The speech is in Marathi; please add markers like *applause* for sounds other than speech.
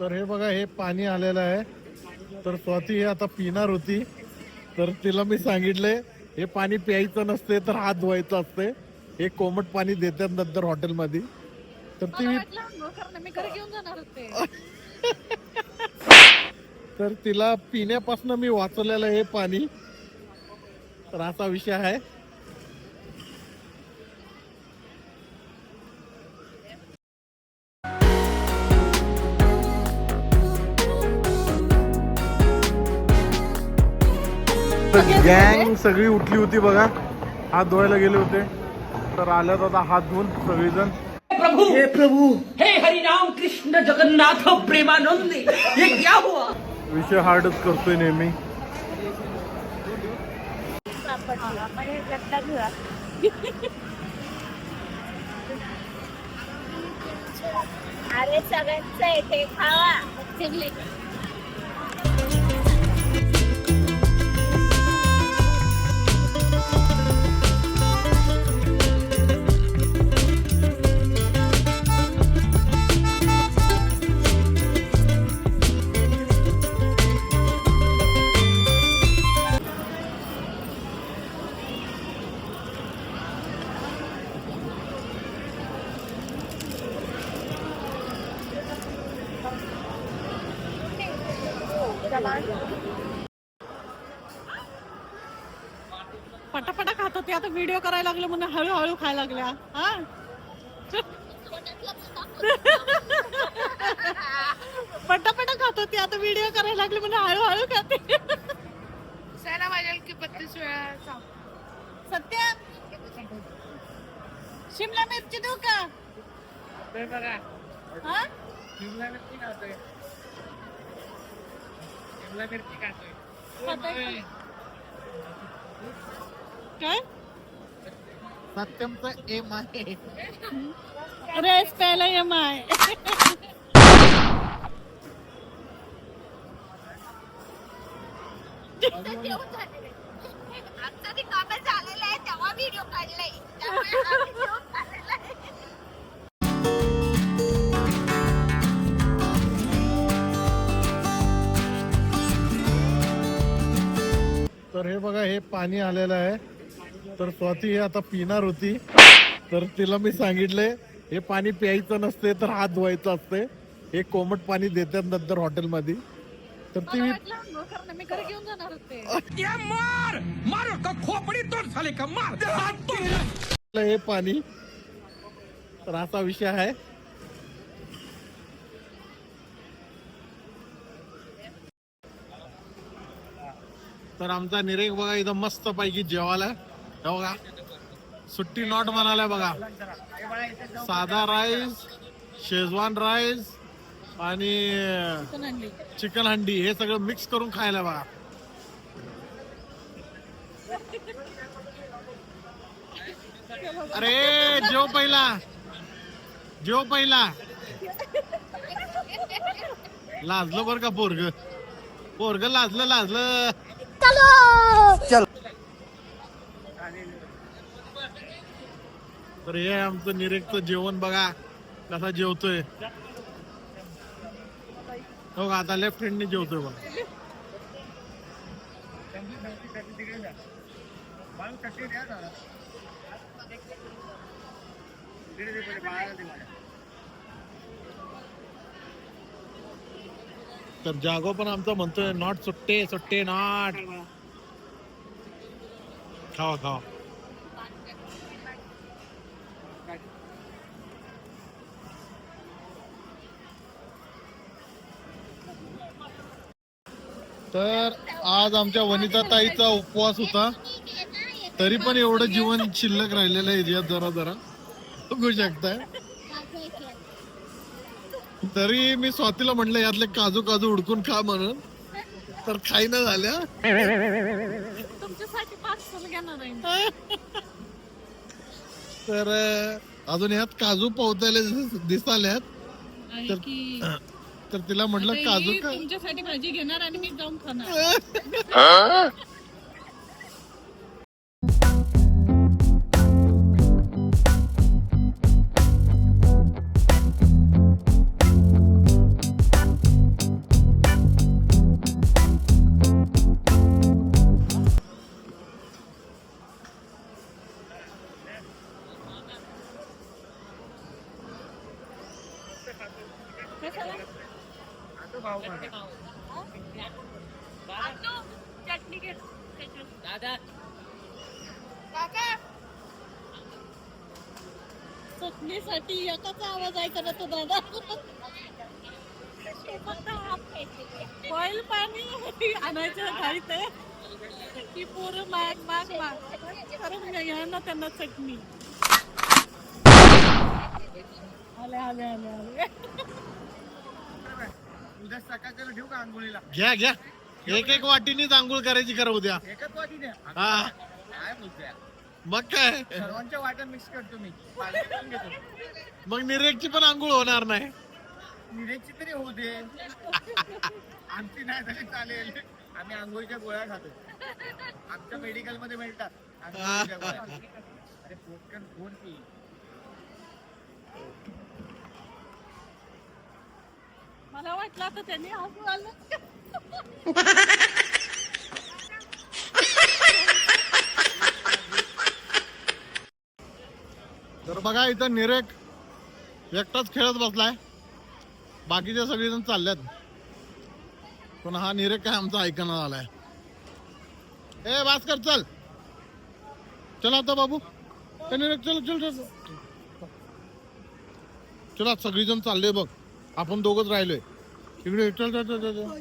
तर हे बघा हे पाणी आलेलं आहे. तर स्वाती हे आता पिणार होती. तर तिला मी सांगितले हे पाणी प्यायचं नसते तर हात धुवायचं असते. हे कोमट पाणी देतात नंतर हॉटेलमध्ये तर ती मी घरी घेऊन जाणार होते. *laughs* तर तिला पिण्यापासून मी वाचवलेलं हे पाणी. तर असा विषय आहे. गँग सगळी उठली होती बघा. हात धुवायला गेले होते. तर आल्यात आता हात धुवून सगळीजण. प्रभु। हे प्रभु। हे हरिनाम कृष्ण जगन्नाथ प्रेमानंद ये क्या हुआ? विषय हार्डच करतोय नेहमी. अरे सगळ्यांचं आहे ते खावा. पटापटा खात होते. आता व्हिडिओ करायला लागले म्हणून हळूहळू खायला लागल्या. हा? पटापटा खात होते. आता व्हिडिओ करायला लागले म्हणून हळूहळू खाते. की बत्तीस वेळा. सत्या? शिमला मिरची देऊ का? बघा. हा? शिमला मिरची शिमला मिरची खातोय. काय? सत्यमचा एम आहे. रेस प्यायला एम आय आमचा ते कामं झालेलं आहे तेव्हा व्हिडिओ काढलाय. त्यामुळे तर हे बघा हे पाणी आलेलं आहे. तर स्वाती हे आता पिणार होती. तर तिला मी सांगितले हे पाणी प्यायचं नसते तर हात धुवायचं असते. हे कोमट पाणी देतात नंतर हॉटेलमध्ये. तर ती मला वाटलं आंघोळ करणं मी घरी घेऊन जाणार होते. ये मार! मार का खोपड़ी तोड़ साले का? मार! हाथ तोड़! हे पाणी. तर असा विषय आहे. तर आमचा निरेक बघा इथं मस्त पैकी जेवायला बघा. सुट्टी नॉट म्हणाला बघा. साधा राईस शेजवान राईस आणि चिकन चिकन हंडी. हे सगळं मिक्स करून खायला बघा. अरे जेव पहिला. जेव पहिला. लाजलं बर का पोरग? पोरग लाजलं लाजलं. तर हे आमचं निरेकचं जेवण बघा कसा जेवतोय. हो का आता लेफ्ट हँडने जेवतोय बघा. तर जागो पण आमचा म्हणतोय नॉट सुट्टे सुट्टे नॉट खावा खावा. तर आज आमच्या वनिता ताईचा उपवास होता. तरी पण एवढं जीवन शिल्लक राहिलेलं आहे जरा जरा. बघू शकताय. तरी मी स्वातीला म्हणलं यातले काजू काजू उडकून खा म्हणून. तर खाई ना झाल्या. तुमच्यासाठी पार्सल घेणार आहे मी. तर अजून यात काजू पावताले दिसाल्यात. तर- की. तर तिला म्हटलं काजू का? तुमच्यासाठी भाजी घेणार आणि मी जाऊन खाणार. *laughs* दादा. काका. चटणीसाठी एकाचा आवाज ऐका ना तो दादा. बॉईल पाणी आणायचं घाईत आहे. की पोरं माग माग माग. करून घ्या ना त्यांना चटणी. आले आले आले आले. उद्या सकाळच्याला ठेवू का आंघोळीला? घ्या घ्या. एक एक वाटीनीच आंघोळ करायची करा उद्या. एकच वाटी द्या हा. काय बोलतोय मग काय? सर्वांच्या वाट्या मिक्स करतो मी. पाणी पण घेतो. मग निरेकची पण आंघोळ होणार नाही. निरेची तरी होऊ दे. आमची नाही तरी चालेल. आम्ही आंघोळीच्या गोळ्या खातो. आमच्या मेडिकलमध्ये मिळतात. आंघोळीच्या गोळ्या. अरे पोटकन फोन की मला वाटलं आता त्यांनी हसू आलं तर बघा इथं निरेक एकटाच खेळत बसलाय. बाकीचे सगळेजण चालल्यात. पण हा निरेक काय आमचा ऐकणं आलाय ए भास्कर चल. चला आता बाबू. ए निरेक चल चल चल. चला सगळीजण चालले बघ. आपण दोघच राहिलोय. इकडे चल चल चल, चल.